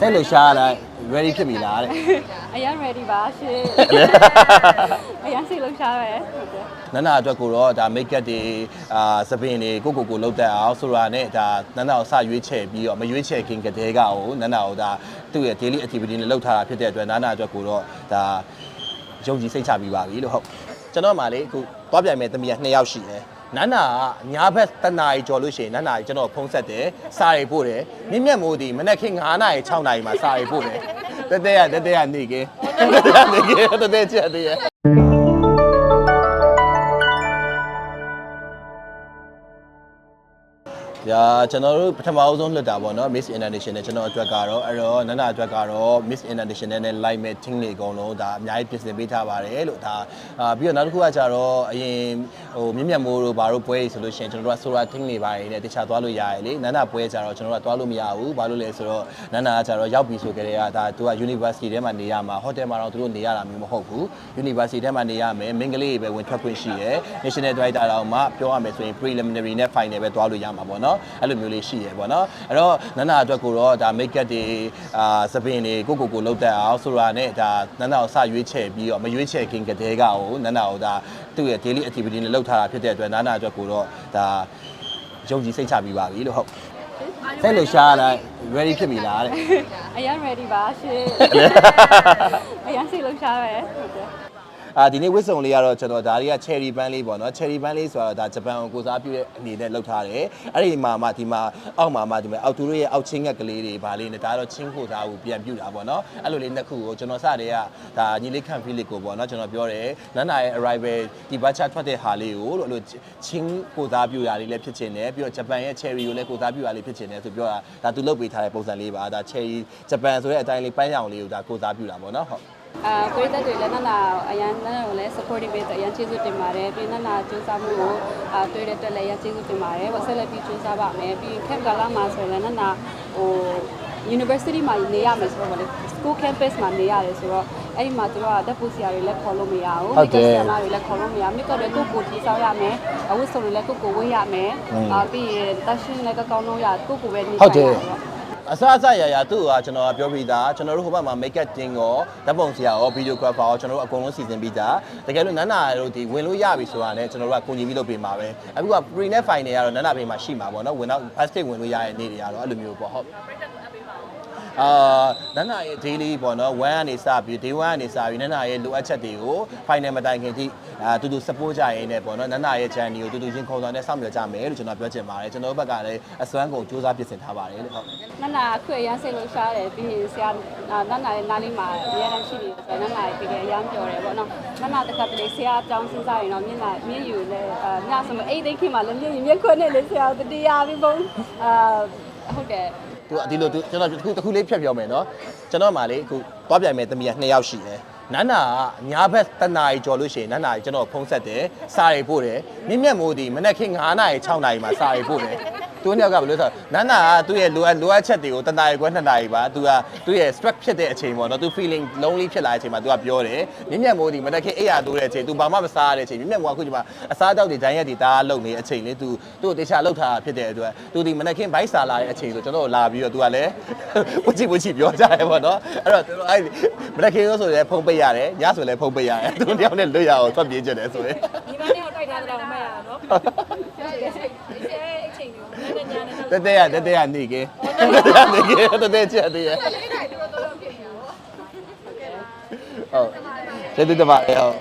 စိတ်လှရှားလာ ready ဖြစ်ပြီလားတဲ့ အရင် ready ပါရှင်အရင်စိတ်လုံးရှားပဲဟုတ်တယ်နန္နာအတွက်ကိုတော့ဒါ make up တွေအာသပင်တွေကိုကိုကိုကိုလောက်တက်အောင်ဆိုတာနဲ့ဒါနန္နာကိုစရွေးချယ်ပြီးတော့မရွေးချယ်ခင်ကတည်းကကိုနန္နာကိုဒါသူ့ရဲ့ daily activity နဲ့လောက်ထားတာဖြစ်တဲ့အတွက်နန္နာအတွက်ကိုတော့ဒါယုံကြည်စိတ်ချပြီးပါပြီလို့ဟုတ်ကျွန်တော်မှလေအခုသွားပြိုင်မဲ့သမီးက2ယောက်ရှိတယ် နန္နာကညာဘက်တနာရီကျော်လို့ရှိရင်နန္နာကြီးကျွန်တော်ဖုံးဆက်တယ်စာရီပို့တယ်မြင့်မြတ်မိုးဒီမနက်ခင်း9နာရီ6နာရီမှာစာရီပို့တယ်တက်တက်ရတက်တက်ရနေကင်းတက်တက်ရနေကင်းတက်တက်ချက်တည်းရ ညာကျွန်တော်တို့ပထမအဆုံးလွတ်တာပေါ့နော် Miss International ကျွန်တော်အတွက်ကတော့အဲ့တော့နန္ဒာအတွက်ကတော့ Miss International နဲ့ Live Met Team တွေအကုန်လုံးဒါအများကြီးပြင်ဆင်ပေးထားပါတယ်လို့ဒါအာပြီးတော့နောက်တစ်ခုကကြတော့အရင်ဟိုမြင့်မြတ်မိုးတို့ဘာတို့ပွဲဆိုလို့ရှိရင်ကျွန်တော်တို့က Sora Team တွေပါတယ်နဲ့တခြားသွားလို့ရတယ်လေနန္ဒာပွဲကြတော့ကျွန်တော်တို့ကသွားလို့မရဘူးဘာလို့လဲဆိုတော့နန္ဒာကကြတော့ရောက်ပြီဆိုကြတဲ့ကဒါသူက University ထဲမှာနေရမှာ Hotel မှာတော့သူတို့နေရတာမျိုးမဟုတ်ဘူး University ထဲမှာနေရမယ်မင်္ဂလေးပဲဝင်ထွက်ခွင့်ရှိရယ် National Director တော့မှပြောရမယ်ဆိုရင် preliminary နဲ့ final ပဲသွားလို့ရမှာပေါ့နော်အဲ့လိုမျိုးလေးရှိရယ်ပေါ့နော်အဲ့တော့နန္ဒာအတွက်ကိုတော့ဒါ make up တွေအာသပင်တွေကိုကိုကိုလောက်တက်အောင်ဆိုတာနဲ့ဒါနန္ဒာကိုစရွေးချယ်ပြီးတော့မရွေးချယ်ခင်ကတည်းကကိုနန္ဒာကိုဒါသူ့ရဲ့ daily activity နဲ့လောက်ထားတာဖြစ်တဲ့အတွက်နန္ဒာအတွက်ကိုတော့ဒါယုံကြည်စိတ်ချပြီးပါပြီလို့ဟုတ်စိတ်လှရှားလာ ready ဖြစ်ပြီလားတဲ့ အရင် ready ပါရှင် အရင်စိတ်လုံးရှားပဲဟုတ်တယ် အာဒီနေ့ဝစ်စုံလေးကတော့ကျွန်တော်ဒါတွေက cherry bun လေးပေါ့နော် cherry bun လေးဆိုတော့ဒါဂျပန်ကိုကိုစားပြုတဲ့အနေနဲ့လုပ်ထားတယ်အဲ့ဒီမှာမှဒီမှာအောက်မှာမှဒီမှာအောက်သူတို့ရဲ့အောက်ချင်းငက်ကလေးတွေဗာလေးနဲ့ဒါကတော့ချင်းခိုစားကိုပြန်ပြုတာပေါ့နော်အဲ့လိုလေးနှစ်ခုကိုကျွန်တော်စတဲ့ကဒါညီလေးခန့်ဖီလစ်ကိုပေါ့နော်ကျွန်တော်ပြောတယ်နန်းနာရဲ့ arrival ဒီဘတ်ချထွက်တဲ့ဟာလေးကိုလို့အဲ့လိုချင်းကိုစားပြုတာလေးလည်းဖြစ်ချင်တယ်ပြီးတော့ဂျပန်ရဲ့ cherry ကိုလည်းကိုစားပြုတာလေးဖြစ်ချင်တယ်ဆိုပြောတာဒါသူလုပ်ပေးထားတဲ့ပုံစံလေးပါဒါ cherry ဂျပန်ဆိုတဲ့အတိုင်းလေးပန်းရောင်လေးကိုဒါကိုစားပြုတာပေါ့နော်ဟုတ် အာပရိသတ်တွေလည်းနန္နာအရင်နန္နာကိုလည်း supportive ပေးတဲ့အရင်ကျေးဇူးတင်ပါတယ်ပြီးနန္နာစူးစမ်းမှုကိုအာတွေ့တဲ့အတွက်လည်းအရင်ကျေးဇူးတင်ပါတယ်ဟိုဆက်လက်ပြီးစူးစမ်းပါမယ်ပြီး camp ကလာမှာဆိုရင်လည်းနန္နာဟို university မှာနေရမယ်ဆိုတော့ဗောလေ school campus မှာနေရတယ်ဆိုတော့အဲ့ဒီမှာသူတို့ကတပ်ဖို့ဆရာတွေလည်းခေါ်လို့မရဘူးဟုတ်တယ်ဆရာမတွေလည်းခေါ်လို့မရဘူးမြစ်တော့လည်းကိုယ့်ကိုယ်ကြီးစားရမယ်အဝတ်စုံတွေလည်းကိုယ့်ကိုယ်ဝတ်ရမယ်อืมအာပြီးရင်တက်ရှင်လည်းကောင်းကောင်းလုံးရကိုယ့်ကိုယ်ပဲနေဟုတ်တယ်ရမယ် အစအစရရသူ့ကကျွန်တော်ကပြောပြီးသားကျွန်တော်တို့ဟိုဘက်မှာ make up တင်ရောဓာတ်ပုံဆရာရော videographer ရောကျွန်တော်တို့အကုန်လုံးစီစဉ်ပြီးသားတကယ်လို့နန္နာတို့ဒီဝင်လို့ရပြီဆိုတာနဲ့ကျွန်တော်တို့ကကိုညီပြီးလုပ်ပေးမှာပဲအခုက pre net final ကတော့နန္နာဘေးမှာရှိမှာပေါ့နော်ဝင်တော့ first take ဝင်လို့ရတဲ့နေ့တွေကတော့အဲ့လိုမျိုးပေါ့ဟုတ် အာနန္နာရဲ့ daily ပေါ့နော်1ကနေစပြီး day 1ကနေစပြီးနန္နာရဲ့လိုအပ်ချက်တွေကို final မတိုင်ခင်ထိအာတူတူ support ကြရင်းနဲ့ပေါ့နော်နန္နာရဲ့ journey ကိုတူတူချင်းခုံတော်နဲ့စောင့်မျှော်ကြမယ်လို့ကျွန်တော်ပြောချင်ပါတယ်ကျွန်တော်တို့ဘက်ကလည်းအစွမ်းကုန်စူးစမ်းပြင်ဆင်ထားပါတယ်လို့ဟုတ်နန္နာအခုအရန်စိတ်လှရှားတယ်ပြီးရင်ဆရာအာနန္နာရဲ့နားလေးမှာအများအားရှိနေတယ်ဆိုတော့နန္နာရဲ့တကယ်အရန်ပြောတယ်ပေါ့နော်နန္နာတက္ကသိုလ်ဆရာအကြောင်းစဉ်းစားရင်တော့မျက်နှာမျက်ယူလဲအာညဆိုမအိတ်သိမ်းခင်မှာလည်းမျက်ယူမျက်ခွန်းနဲ့လေဆရာတတရားပြီးပုံအာဟုတ်တယ် သူဒီလိုသူကျွန်တော်တစ်ခုတစ်ခုလေးဖြတ်ပြောမယ်နော်ကျွန်တော်မှလေအခုသွားပြိုင်မဲ့သမီးက2ယောက်ရှိတယ်နန္နာကညာဘက်တနာရီကျော်လို့ရှိရင်နန္နာကြီးကျွန်တော်ဖုံးဆက်တယ်စာရီပို့တယ်မြင့်မြတ်မိုးဒီမနက်ခင်း9နာရီ6နာရီမှာစာရီပို့တယ် သူနှစ်ယောက်ကဘယ်လိုဆိုနန္နာကသူ့ရဲ့လိုအပ်လိုအပ်ချက်တွေကိုတနာရီခွဲ2နာရီပါသူကသူ့ရဲ့ stress ဖြစ်တဲ့အချိန်ပေါ့နော်သူ feeling lonely ဖြစ်လာတဲ့အချိန်မှာသူကပြောတယ်မြင့်မြတ်မိုးဒီမနက်ခင်းအိပ်ရတိုးတဲ့အချိန်သူဘာမှမစားရတဲ့အချိန်မြင့်မြတ်မိုးကအခုဒီမှာအစားတောက်တွေဒိုင်းရက်တွေတားလုံနေတဲ့အချိန်လေးသူသူ့ကိုတေချာလောက်ထားတာဖြစ်တဲ့အတွက်သူဒီမနက်ခင်းဘိုက်စာလာတဲ့အချိန်ဆိုကျွန်တော်တို့လာပြီးတော့သူကလည်းဝချီဝချီပြောကြတယ်ပေါ့နော်အဲ့တော့သူတို့အဲ့မနက်ခင်းဆိုလည်းဖုံးပိတ်ရတယ်ညဆိုလည်းဖုံးပိတ်ရတယ်သူတို့တယောက်နဲ့လွတ်ရအောင်ထွက်ပြေးကြတယ်ဆိုရင်ဒီမနေ့တော့တိုက်တာတော့မရတော့ဟုတ်တယ်ဒီအချိန်ကိုနည်းနည်းညာနေ တက်တက်ရတက်တက်ရနေကင်းတက်တက်ရနေကင်းတက်တက်ချက်တည်းရဟုတ်ကျေးဇူးတင်ပါတယ်ဟုတ်